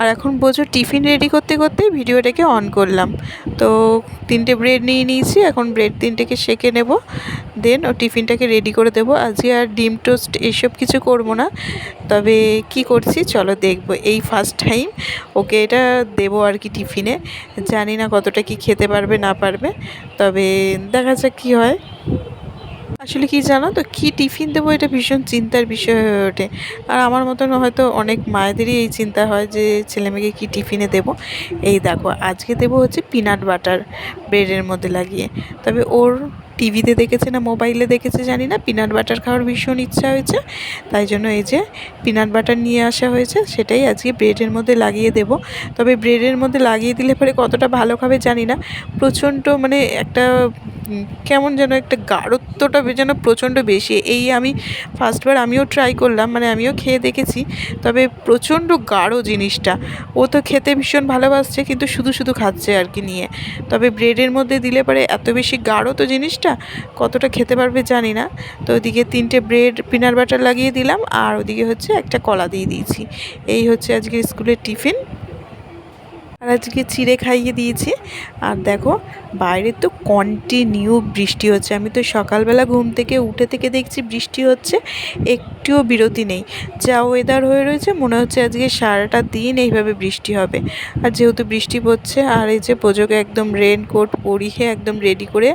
আর এখন বোঝো tiffin ready করতে করতে ভিডিওটাকে অন করলাম। তো তিনটে ব্রেড নিয়ে নিয়েছি, এখন ব্রেড তিনটেকে সেকে নেব। দেন ও টিফিনটাকে রেডি করে দেবো। আজকে আর ডিম টোস্ট এইসব কিছু করব না। তবে কি করছি চলো দেখব। এই ফার্স্ট টাইম ওকে এটা দেবো আর কি টিফিনে। জানি না কতটা কি খেতে পারবে না পারবে। তবে দেখা যাক কী হয়। আসলে কি জানো তো, কী টিফিন দেবো এটা ভীষণ চিন্তার বিষয় হয়ে ওঠে। আর আমার মতন হয়তো অনেক মায়েদেরই এই চিন্তা হয় যে ছেলেমেয়েকে কী টিফিনে দেবো। এই দেখো, আজকে দেবো হচ্ছে পিনাট বাটার ব্রেডের মধ্যে লাগিয়ে। তবে ওর টিভিতে দেখেছে না, মোবাইলে দেখেছে জানি না, পিনাট বাটার খাওয়ার ভীষণ ইচ্ছা হয়েছে। তাই জন্য এই যে পিনাট বাটার নিয়ে আসা হয়েছে, সেটাই আজকে ব্রেডের মধ্যে লাগিয়ে দেব। তবে ব্রেডের মধ্যে লাগিয়ে দিলে পরে কতটা ভালো খাবে জানি না। প্রচণ্ড মানে একটা কেমন যেন একটা গাঢ়ত্বটা যেন প্রচণ্ড বেশি। এই আমি ফার্স্টবার আমিও ট্রাই করলাম মানে আমিও খেয়ে দেখেছি, তবে প্রচণ্ড গাঢ় জিনিসটা। ও তো খেতে ভীষণ ভালোবাসছে, কিন্তু শুধু শুধু খাচ্ছে আর কি নিয়ে। তবে ব্রেডের মধ্যে দিলে পরে এত বেশি গাঢ় তো জিনিসটা, কতটা খেতে পারবে জানি না। তো ওদিকে তিনটে ব্রেড পিনার বাটার লাগিয়ে দিলাম, আর ওদিকে হচ্ছে একটা কলা দিয়ে দিয়েছি। এই হচ্ছে আজকে স্কুলের টিফিন আর আজকে চিড়ে খাইয়ে দিয়েছি। আর দেখো, বাইরে তো কন্টিনিউ বৃষ্টি হচ্ছে। আমি তো সকালবেলা ঘুম থেকে উঠে থেকে দেখছি বৃষ্টি হচ্ছে, একটুও বিরতি নেই। যা ওয়েদার হয়ে রয়েছে, মনে হচ্ছে আজকে সারাটা দিন এইভাবে বৃষ্টি হবে। আর যেহেতু বৃষ্টি পড়ছে, আর এই যে পোজোকে একদম রেনকোট পরিয়ে একদম রেডি করে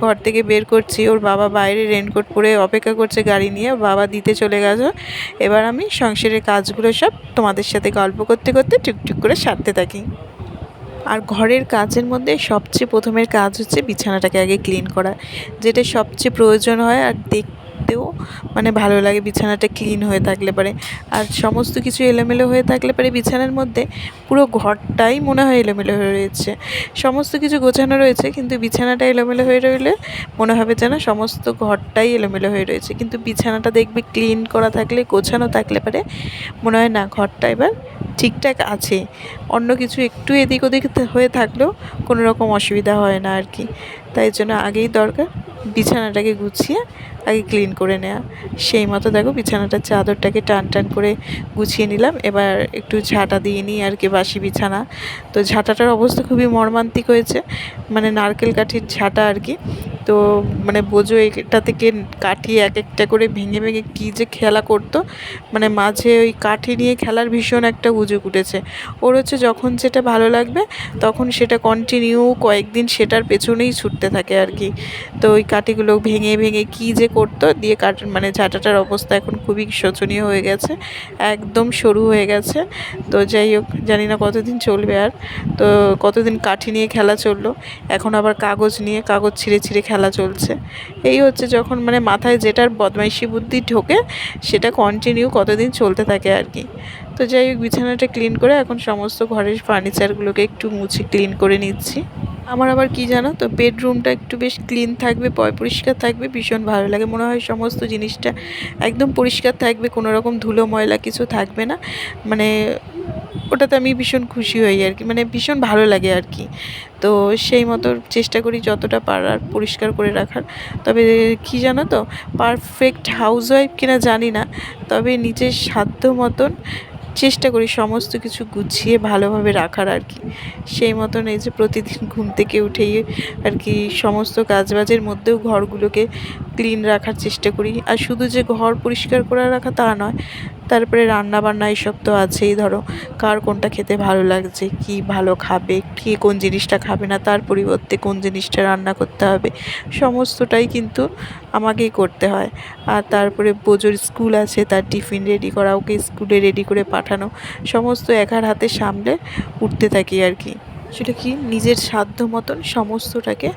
ঘর থেকে বের করছি, ওর বাবা বাইরে রেনকোট পরে অপেক্ষা করছে গাড়ি নিয়ে বাবা দিতে চলে গেছে। এবার আমি সংসারের কাজগুলো সব তোমাদের সাথে গল্প করতে করতে টুকটুক করে সারতে থাকি। আর ঘরের কাজের মধ্যে সবচেয়ে প্রথমের কাজ হচ্ছে বিছানাটাকে আগে ক্লিন করা, যেটা সবচেয়ে প্রয়োজন হয় আর দেখতেও মানে ভালো লাগে বিছানাটা ক্লিন হয়ে থাকলে পারে। আর সমস্ত কিছু এলোমেলো হয়ে থাকলে পারে বিছানার মধ্যে পুরো ঘরটাই মনে হয় এলোমেলো হয়ে রয়েছে। সমস্ত কিছু গোছানো রয়েছে, কিন্তু বিছানাটা এলোমেলো হয়ে রইলে মনে হবে যেন সমস্ত ঘরটাই এলোমেলো হয়ে রয়েছে। কিন্তু বিছানাটা দেখবে ক্লিন করা থাকলে, গোছানো থাকলে পারে মনে হয় না, ঘরটা এবার ঠিকঠাক আছে। অন্য কিছু একটু এদিক ওদিক হয়ে থাকলেও কোনো রকম অসুবিধা হয় না আর কি। তাই জন্য আগেই দরকার বিছানাটাকে গুছিয়ে আগে ক্লিন করে নেওয়া সেই মতো দেখো বিছানাটার চাদরটাকে টান টান করে গুছিয়ে নিলাম। এবার একটু ঝাঁটা দিয়ে নিই আর কি বাসি বিছানা। তো ঝাঁটাটার অবস্থা খুবই মর্মান্তিক হয়েছে। মানে নারকেল কাঠির ঝাঁটা আর কি। তো মানে বোঝো এটা থেকে কাঠি এক একটা করে ভেঙে ভেঙে কী যে খেলা করতো। মানে মাঝে ওই কাঠি নিয়ে খেলার ভীষণ একটা উজুক উঠেছে। ওর হচ্ছে যখন যেটা ভালো লাগবে, তখন সেটা কন্টিনিউ কয়েকদিন সেটার পেছনেই ছুটতে থাকে আর কি। তো ওই কাঠিগুলো ভেঙে ভেঙে কী যে করতো, দিয়ে কাঠ মানে ঝাঁটাটার অবস্থা এখন খুবই শোচনীয় হয়ে গেছে, একদম সরু হয়ে গেছে। তো যাই হোক, জানি না কতদিন চলবে আর। তো কতদিন কাঠি নিয়ে খেলা চলল, এখন আবার কাগজ নিয়ে কাগজ ছিঁড়ে ছিঁড়ে খেলা চলছে। এই হচ্ছে যখন মানে মাথায় যেটার বদমাইশি বুদ্ধি ঢোকে, সেটা কন্টিনিউ কতদিন চলতে থাকে আর কি। তো যাই হোক, বিছানাটা ক্লিন করে এখন সমস্ত ঘরের ফার্নিচারগুলোকে একটু মুছে ক্লিন করে নিচ্ছি। আমার আবার কি জানো তো বেডরুমটা একটু বেশ ক্লিন থাকবে, পয় পরিষ্কার থাকবে, ভীষণ ভালো লাগে। মনে হয় সমস্ত জিনিসটা একদম পরিষ্কার থাকবে, কোনো রকম ধুলো ময়লা কিছু থাকবে না। মানে ওটাতে আমি ভীষণ খুশি হই আর কি মানে ভীষণ ভালো লাগে আর কি। তো সেই মতো চেষ্টা করি যতটা পারার পরিষ্কার করে রাখার। তবে কি জানো তো পারফেক্ট হাউস ওয়াইফ কিনা জানি না, তবে নিজের সাধ্য মতন চেষ্টা করি সমস্ত কিছু গুছিয়ে ভালোভাবে রাখার আর কি। সেই মতন এই যে প্রতিদিন ঘুম থেকে উঠেই আর কি সমস্ত কাজবাজের মধ্যেও ঘরগুলোকে ক্লিন রাখার চেষ্টা করি। আর শুধু যে ঘর পরিষ্কার করে রাখা তা নয় তারপরে রান্না বান্না এইসব তো আছেই, ধরো কার কোনটা খেতে ভালো লাগছে, কি ভালো খাবে, কে কোন জিনিসটা খাবে না, তার পরিবর্তে কোন জিনিসটা রান্না করতে হবে, সমস্তটাই কিন্তু আমাকেই করতে হয়। আর তারপরে বোজোর স্কুল আছে, তার টিফিন রেডি করা, ওকে স্কুলে রেডি করে পাঠানো, সমস্ত একার হাতে সামলে উঠতে থাকি আর কি। সেটা কি নিজের সাধ্য মতন সমস্তটাকে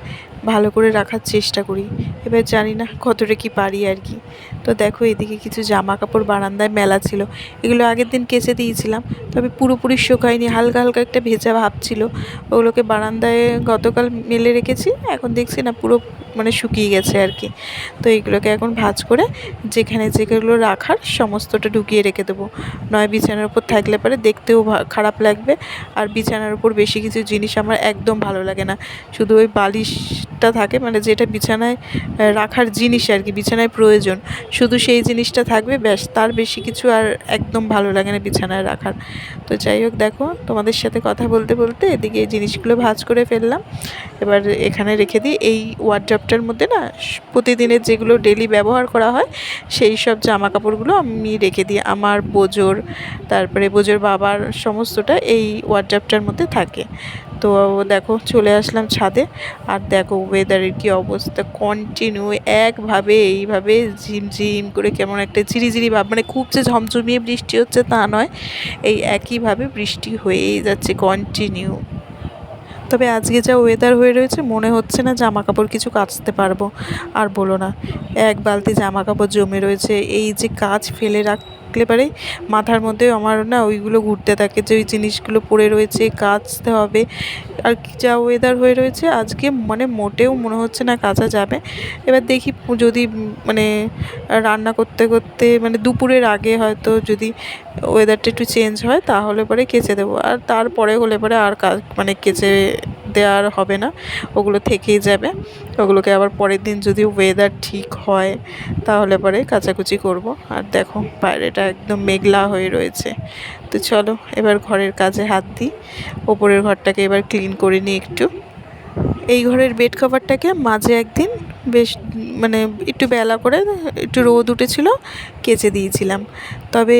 ভালো করে রাখার চেষ্টা করি। এবার জানি না কতটা কি পারি আর কি। তো দেখো এদিকে কিছু জামা কাপড় বারান্দায় মেলা ছিল। এগুলো আগের দিন কেচে দিয়েছিলাম। তবে পুরোপুরি শুকায়নি, হালকা হালকা একটা ভেজা ভাব ছিল। ওগুলোকে বারান্দায় গতকাল মেলে রেখেছি। এখন দেখছি না পুরো মানে শুকিয়ে গেছে আর কি। তো এইগুলোকে এখন ভাজ করে যেখানে যেগুলো রাখার সমস্তটা ঢুকিয়ে রেখে দেবো। নয় বিছানার উপর থাকলে পরে দেখতেও খারাপ লাগবে। আর বিছানার উপর বেশি কিছু জিনিস আমার একদম ভালো লাগে না। শুধু ওই বালিশটা থাকে মানে যেটা বিছানায় রাখার জিনিস আর কি, বিছানায় প্রয়োজন। শুধু সেই জিনিসটা থাকবে, ব্যাস, তার বেশি কিছু আর একদম ভালো লাগে না বিছানায় রাখার। তো যাই হোক, দেখো, তোমাদের সাথে কথা বলতে বলতে এদিকে এই জিনিসগুলো ভাজ করে ফেললাম। এবার এখানে রেখে দিই, এই ওয়ার্ড্রপটার মধ্যে না প্রতিদিনের যেগুলো ডেলি ব্যবহার করা হয়, সেই সব জামা কাপড়গুলো আমি রেখে দিই। আমার বোজোর, তারপরে বোজোর বাবার সমস্তটা এই ওয়ার্ড্রপটার মধ্যে থাকে। তো দেখো চলে আসলাম ছাদে। আর দেখো ওয়েদারের কি অবস্থা কন্টিনিউ একভাবে এইভাবে ঝিমঝিম করে কেমন একটা ঝিরিঝিরি ভাব মানে খুব যে ঝমঝমিয়ে বৃষ্টি হচ্ছে তা নয়, এই একইভাবে বৃষ্টি হয়েই যাচ্ছে কন্টিনিউ তবে আজকে যা ওয়েদার হয়ে রয়েছে মনে হচ্ছে না জামা কাপড় কিছু কাচতে পারব। আর বলো না, এক বালতি জামা কাপড় জমে রয়েছে, এই যে কাজ ফেলে রাখলে পারে। মাথার মধ্যে আমার না ওইগুলো ঘুরতে থাকে যে ওই জিনিসগুলো পড়ে রয়েছে, কাচতে হবে। আর যা ওয়েদার হয়ে রয়েছে, আজকে মানে মোটেও মনে হচ্ছে না কাচা যাবে। এবার দেখি যদি মানে রান্না করতে করতে মানে দুপুরের আগে হয়তো যদি ওয়েদারটা একটু চেঞ্জ হয়, তাহলে পরে কেচে দেবো। আর তারপরে হলে পরে আর কাজ মানে কেচে দেওয়ার হবে না, ওগুলো থেকেই যাবে। ওগুলোকে আবার পরের দিন যদি ওয়েদার ঠিক হয়, তাহলে পরে কাচাকুচি করব। আর দেখো, বাইরেটা একদম মেঘলা হয়ে রয়েছে। তো চলো, এবার ঘরের কাজে হাত দিই। ওপরের ঘরটাকে এবার ক্লিন করে নিই একটু। এই ঘরের বেড কভারটাকে মাঝে একদিন বেশ মানে একটু বেলা করে একটু রোদ উঠেছিল, কেচে দিয়েছিলাম। তবে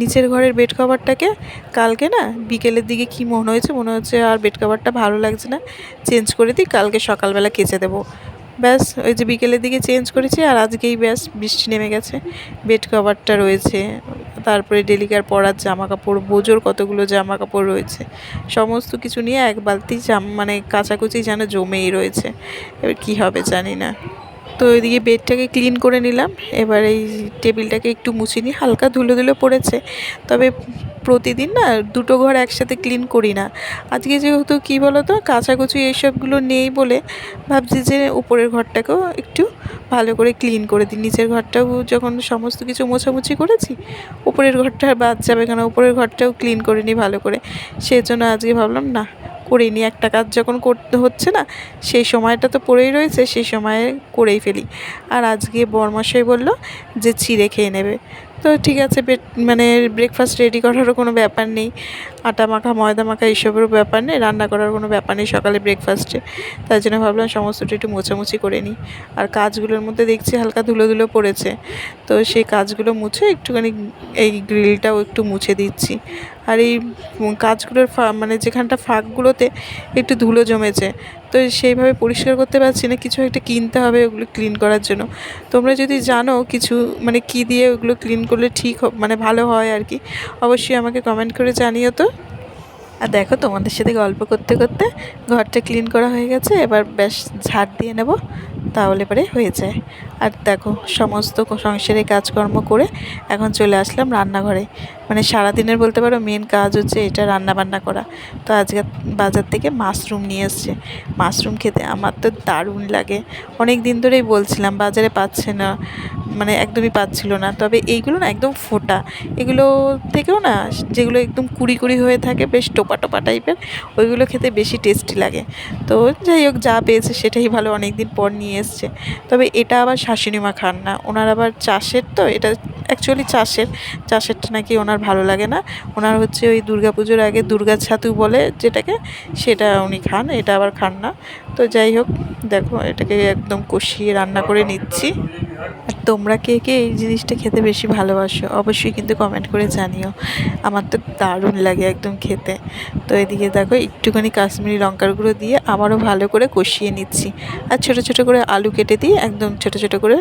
নিচের ঘরের বেড কভারটাকে কালকে না বিকেলের দিকে কি মনে হয়েছে, মনে হচ্ছে আর বেড কভারটা ভালো লাগছে না, চেঞ্জ করে দিই, কালকে সকালবেলা কেচে দেবো। ব্যাস, ওই যে বিকেলের দিকে চেঞ্জ করেছি আর আজকেই ব্যাস বৃষ্টি নেমে গেছে। বেড কভারটা রয়েছে, তারপরে ডেলিকার পরার জামা কাপড় বোজোর কতগুলো জামা কাপড় রয়েছে, সমস্ত কিছু নিয়ে এক বালতি জাম মানে কাচাকুচি যেন জমেই রয়েছে। এবার কী হবে জানি না। তো ওইদিকে বেডটাকে ক্লিন করে নিলাম, এবার এই টেবিলটাকে একটু মুছে নিই, হালকা ধুলো ধুলো পড়েছে, তবে প্রতিদিন না দুটো ঘর একসাথে ক্লিন করি না। আজকে যেহেতু কী বলো তো কাচাকুচি এইসবগুলো নেই বলে ভাবছি যে উপরের ঘরটাকেও একটু ভালো করে ক্লিন করে দিই। নিচের ঘরটাও যখন সমস্ত কিছু মোছামুছি করেছি, উপরের ঘরটা আর বাদ যাবে কেন? উপরের ঘরটাও ক্লিন করে নিই ভালো করে। সেই জন্য আজকে ভাবলাম, না করে নিই। একটা কাজ যখন করতে হচ্ছে না, সেই সময়টা তো পড়েই রয়েছে, সেই সময়ে করেই ফেলি। আর আজকে বরমশাই বলল যে চিড়ে খেয়ে নেবে। তো ঠিক আছে মানে ব্রেকফাস্ট রেডি করারও কোনো ব্যাপার নেই। আটা মাখা, ময়দা মাখা এইসবেরও ব্যাপার নেই, রান্না করার কোনো ব্যাপার নেই সকালে ব্রেকফাস্টে তাই জন্য ভাবলাম সমস্তটা একটু মোছামুছি করে নিই। আর কাজগুলোর মধ্যে দেখছি হালকা ধুলো ধুলো পড়েছে। তো সেই কাজগুলো মুছে একটুখানি এই গ্রিলটাও একটু মুছে দিচ্ছি। আর এই কাজগুলোর মানে যেখানটা ফাঁকগুলোতে একটু ধুলো জমেছে তো সেইভাবে পরিষ্কার করতে পারছি না, কিছু একটা কিনতে হবে ওগুলো ক্লিন করার জন্য। তোমরা যদি জানো কিছু মানে কি দিয়ে ওগুলো ক্লিন করলে ঠিক মানে ভালো হয় আর কি, অবশ্যই আমাকে কমেন্ট করে জানিও তো। আর দেখো তোমাদের সাথে গল্প করতে করতে ঘরটা ক্লিন করা হয়ে গেছে, এবার বেশ ঝাড় দিয়ে নেব, তাহলে পরে হয়ে যায়। আর দেখো, সমস্ত সংসারের কাজকর্ম করে এখন চলে আসলাম রান্নাঘরে। মানে সারাদিনের বলতে পারো মেন কাজ হচ্ছে এটা রান্না বান্না করা। তো আজকে বাজার থেকে মাশরুম নিয়ে এসছে। মাশরুম খেতে আমার তো দারুণ লাগে। অনেক দিন ধরেই বলছিলাম, বাজারে পাচ্ছে না মানে একদমই পাচ্ছিল না। তবে এইগুলো না একদম ফোটা। এগুলো থেকেও না যেগুলো একদম কুড়ি কুড়ি হয়ে থাকে, বেশ টোপা টোপা টাইপের, ওইগুলো খেতে বেশি টেস্টি লাগে। তো যাই হোক, যা পেয়েছে সেটাই ভালো অনেক দিন পর নিয়ে এসছে। তবে এটা আবার শাশুড়ি মা খান না। ওনার আবার চাষের তো, এটা অ্যাকচুয়ালি চাষের। চাষেরটা নাকি ওনার ভালো লাগে না। ওনার হচ্ছে ওই পুজোর আগে দুর্গা ছাতু বলে যেটাকে, সেটা উনি খান, এটা আবার খান না। তো যাই হোক, দেখো, এটাকে একদম কষিয়ে রান্না করে নিচ্ছি। আর তোমরা কে কে এই জিনিসটা খেতে বেশি ভালোবাসো, অবশ্যই কিন্তু কমেন্ট করে জানিও। আমার তো দারুণ লাগে একদম খেতে। তো এদিকে দেখো, একটুখানি কাশ্মীরি লঙ্কার গুঁড়ো দিয়ে আবারও ভালো করে কষিয়ে নিচ্ছি। আর ছোটো ছোটো করে আলু কেটে দিয়ে একদম ছোটো ছোটো করে।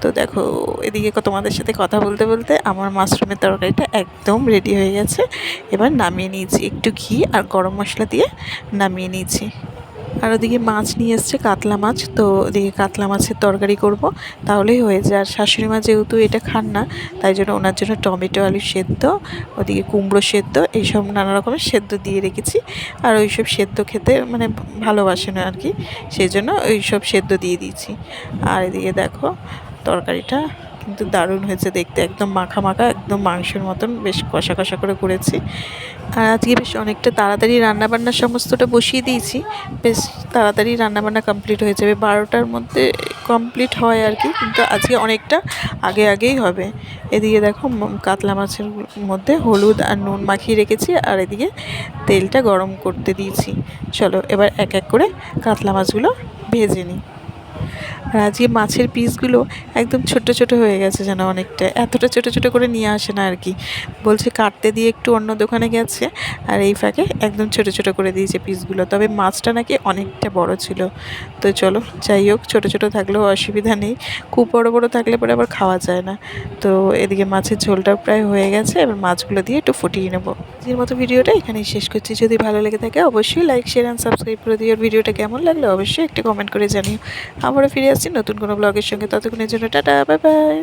তো দেখো, এদিকে তোমাদের সাথে কথা বলতে বলতে আমার মাশরুমের তরকারিটা একদম রেডি হয়ে গেছে। এবার নামিয়ে নিয়েছি একটু ঘি আর গরম মশলা দিয়ে নামিয়ে নিয়েছি। আর ওদিকে মাছ নিয়ে এসছে, কাতলা মাছ। তো ওদিকে কাতলা মাছের তরকারি করব, তাহলেই হয়ে যায়। আর শাশুড়ি মা যেহেতু এটা খান না, তাই জন্য ওনার জন্য টমেটো, আলু সেদ্ধ, ওদিকে কুমড়ো সেদ্ধ, এইসব নানা রকমের সেদ্ধ দিয়ে রেখেছি। আর ওই সব সেদ্ধ খেতে মানে ভালোবাসে না আর কি, সেই জন্য ওই সব সেদ্ধ দিয়ে দিয়েছি। আর এদিকে দেখো তরকারিটা কিন্তু দারুণ হয়েছে দেখতে। একদম মাখা মাখা একদম মাংসের মতন বেশ কষা কষা করে করেছি। আর আজকে বেশ অনেকটা তাড়াতাড়ি রান্নাবান্না সমস্তটা বসিয়ে দিয়েছি। বেশ তাড়াতাড়ি রান্নাবান্না কমপ্লিট হয়ে যাবে। বারোটার মধ্যে কমপ্লিট হয় আর কি, কিন্তু আজকে অনেকটা আগে আগেই হবে। এদিকে দেখো কাতলা মাছের মধ্যে হলুদ আর নুন মাখিয়ে রেখেছি আর এদিকে তেলটা গরম করতে দিয়েছি। চলো এবার এক এক করে কাতলা মাছগুলো ভেজে নিই। আর আজকে মাছের পিসগুলো একদম ছোট ছোট হয়ে গেছে যেন অনেকটা। এতটা ছোট ছোট করে নিয়ে আসে না আর কি। বলছে কাটতে দিয়ে একটু অন্য দোকানে গেছে আর এই ফাঁকে একদম ছোট ছোট করে দিয়েছে পিসগুলো। তবে মাছটা নাকি অনেকটা বড় ছিল। তো চলো, যাই হোক, ছোটো ছোটো থাকলেও অসুবিধা নেই। খুব বড় বড় থাকলে পরে আবার খাওয়া যায় না। তো এদিকে মাছের ঝোলটা প্রায় হয়ে গেছে। এবার মাছগুলো দিয়ে একটু ফুটিয়ে নেব। আজকের মতো ভিডিওটা এখানেই শেষ করছি। যদি ভালো লেগে থাকে অবশ্যই লাইক শেয়ার অ্যান্ড সাবস্ক্রাইব করে দিও। ভিডিওটা কেমন লাগল অবশ্যই একটু কমেন্ট করে জানিও। আবারও ফিরে আসছি নতুন কোনো ব্লগের সঙ্গে। ততক্ষণের জন্য টাটা বাই বাই